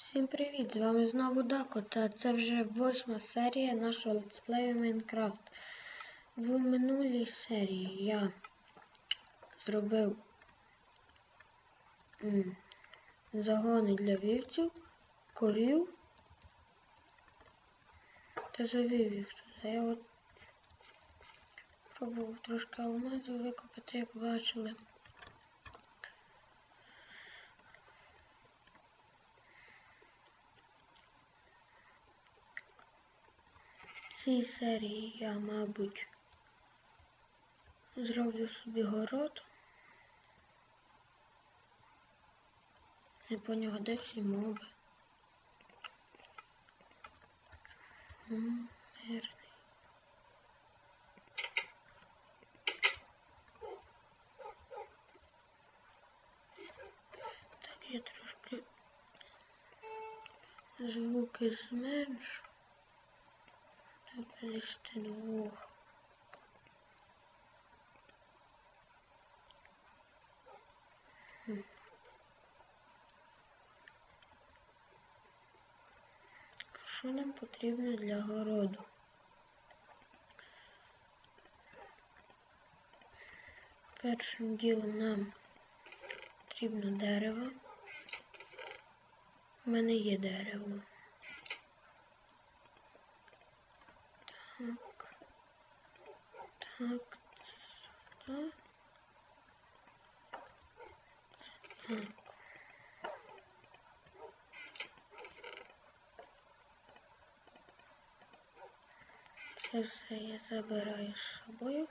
Всім привіт! З вами знову Дако, та це вже восьма серія нашого летсплею Майнкрафт. В минулій серії я зробив загони для вівців, корів та завів їх туди. Я от пробував трошки алмазу викопати, як бачили. Цій серії я, мабуть, зроблю собі город. Не поняв, де всі моби. Мирний. Так, я трошки звуки зменшу. Вилізти двох. Що нам потрібно для городу? Першим ділом нам потрібно дерево. У мене є дерево. Так. Так, сюди. Так. Це все я забираю з собою.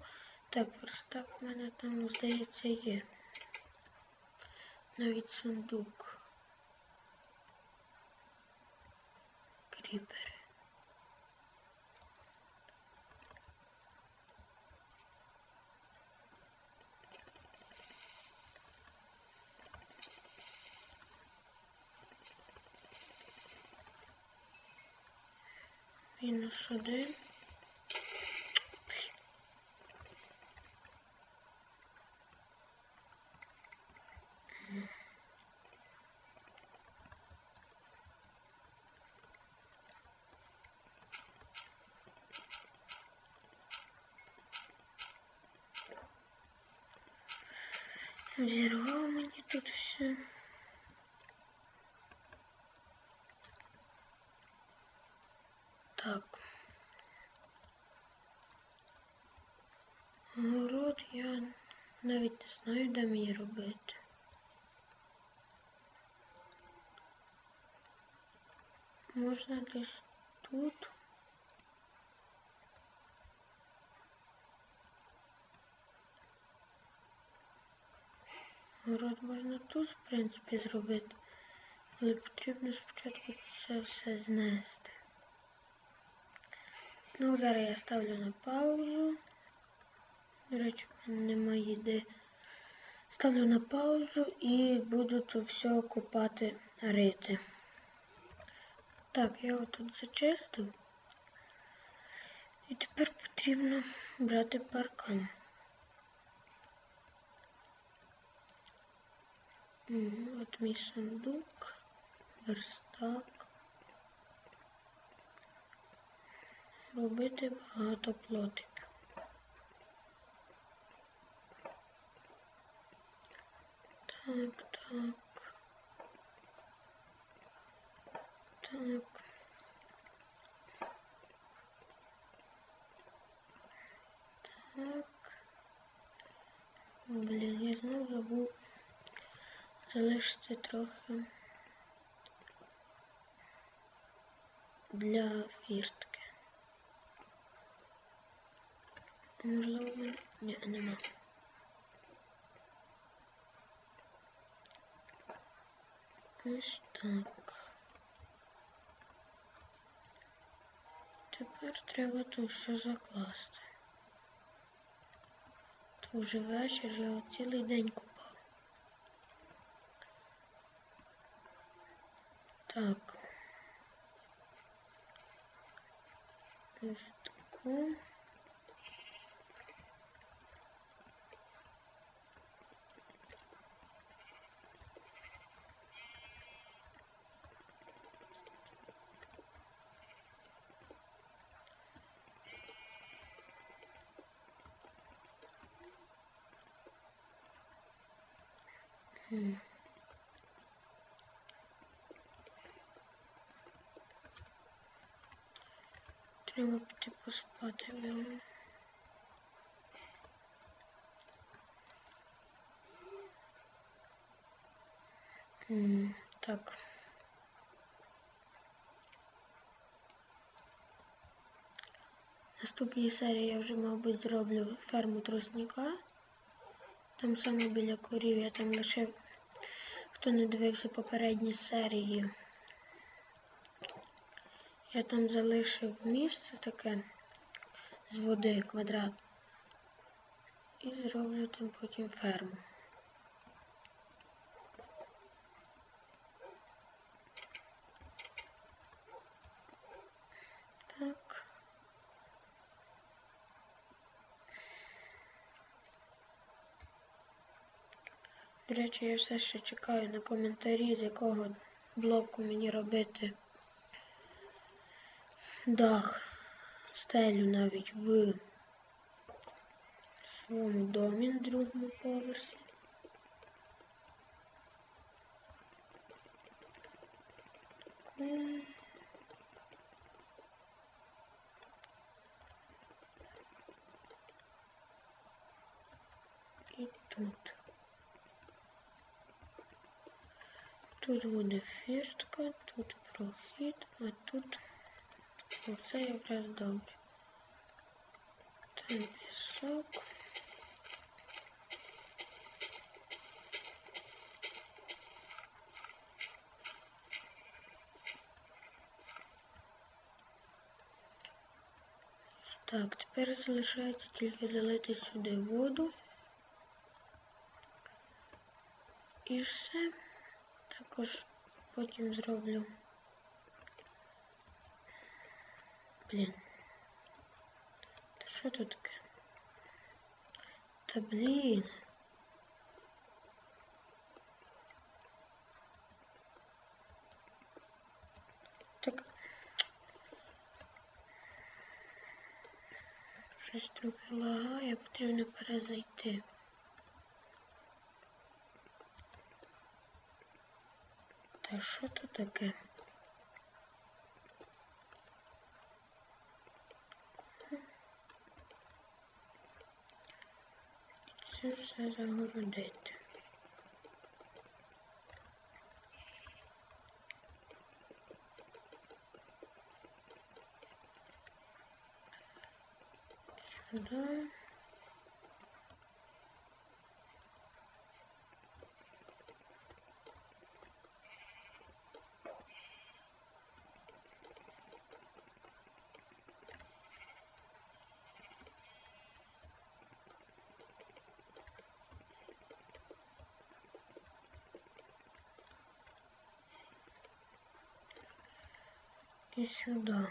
Так, верстак в мене там, здається, є. Навіть сундук. Кріпери. Мінус один. Взірвав мені тут все. Не знаю, де мені робити. Можна десь тут. Город можна тут, в принципі, зробити, але потрібно спочатку це все знести. Ну, зараз я ставлю на паузу. До речі, в мене немає їди. Ставлю на паузу і буду тут все копати, рити. Так, я отут зачистив. І тепер потрібно брати паркан. От мій сундук, верстак. Робити багато плотиків. Так, так. Так. Так. Блін, я знову забув залишити трохи для фіртки. Можливо, ні, нема. Ось так. Тепер треба тут все закласти. То вже вечір, я цілий день купав. Так. Вже таку. Треба піти поспати бігом. М, Так. Наступній серії я вже, мабуть, зроблю ферму тростника. Там саме біля корів я там лишив, хто не дивився попередні серії. Я там залишив місце таке з води квадрат. І зроблю там потім ферму. Так. До речі, я все ще чекаю на коментарі, з якого блоку мені робити дах, стелю навіть в своєму домі на другому поверсі. М. Тут буде фіртка, тут прохід, а тут оце якраз добре. Там пісок. Ось Так, тепер залишається тільки залити сюди воду. І все. Також потім зроблю. Блін. Та що тут таке? Та блін. Так. Щось трохи лагає, потрібно перезайти. Що то таке? І це все загородити. І сюди.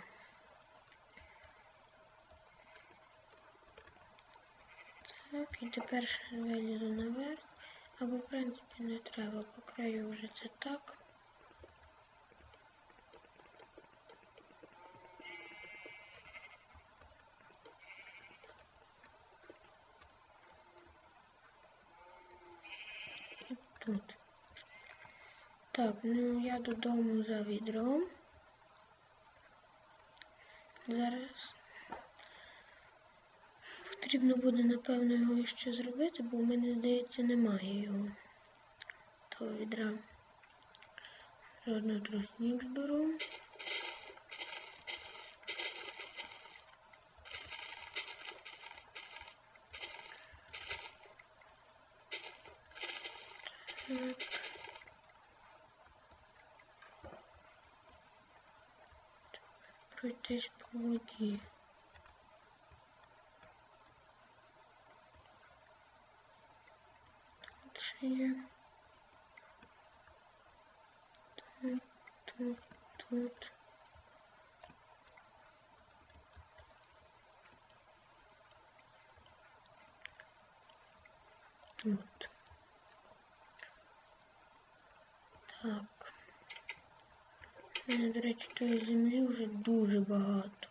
Так, і тепер ще вилізу наверх. Або, в принципі, не треба, по краю вже це так. І тут. Так, ну я додому за відром. Зараз потрібно буде, напевно, його ще зробити, бо в мене, здається, немає його. Того відра. Жодний тростник зберу. Так. Пройтись по воді. Тут ще є. Тут, тут, до речі, тої землі вже дуже багато.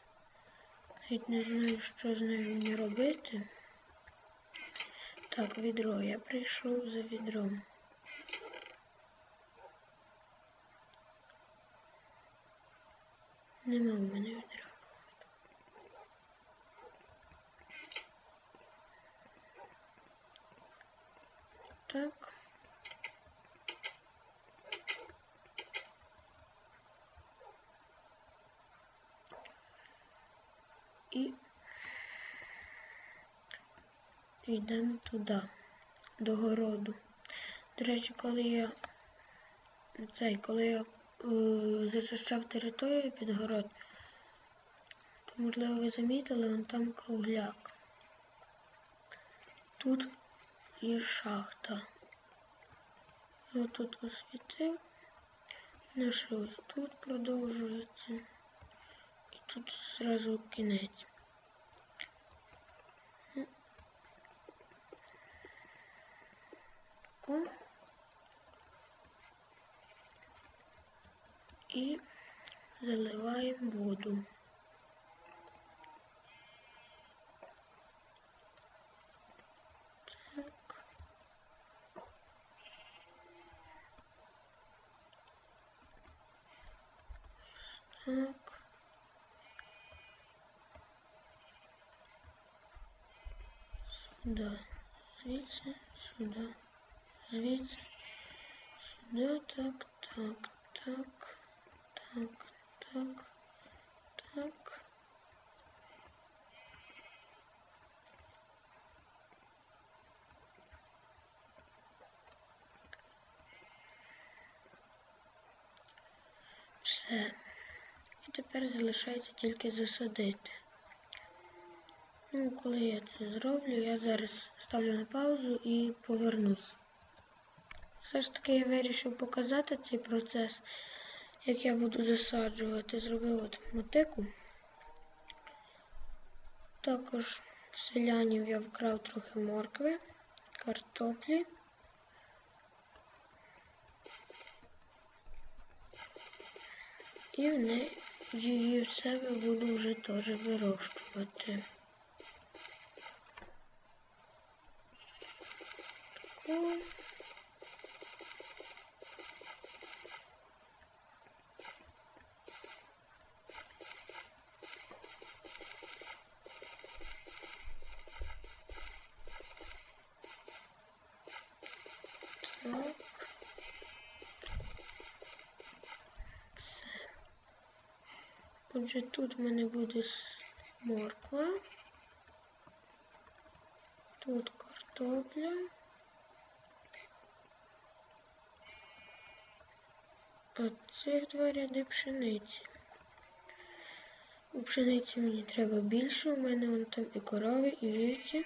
Геть не знаю, що з нею мені робити. Так, відро. Я прийшов за відром. Нема у мене відра. Так. Йдемо туди, до городу. До речі, коли я цей, коли я е, зачищав територію під город, то можливо ви замітили, вон там кругляк. Тут є шахта. Я тут освітив. Наш ось тут продовжується. І тут зразу кінець. І заливаємо воду. Так. Так. Сюда. Звідси, сюди. Звідси. Сюди, так, так, так, Так, так, так. Все. І тепер залишається тільки засадити. Ну, коли я це зроблю, я зараз ставлю на паузу і повернусь. Все ж таки я вирішив показати цей процес, як я буду засаджувати. Зробив от мотику. Також в селянів я вкрав трохи моркви, картоплі. І в неї її в себе буду вже теж вирощувати. Таку. Все. Отже, тут в мене буде морква. Тут картопля. А два ряди пшениці. У пшениці мені треба більше, у мене вон там і корови, і вівці.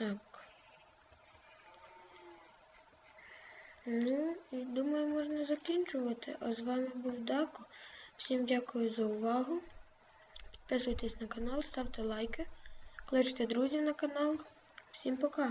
Так. Ну, і думаю, можна закінчувати. А з вами був Дако. Всім дякую за увагу. Підписуйтесь на канал, ставте лайки, кличте друзів на канал. Всім пока!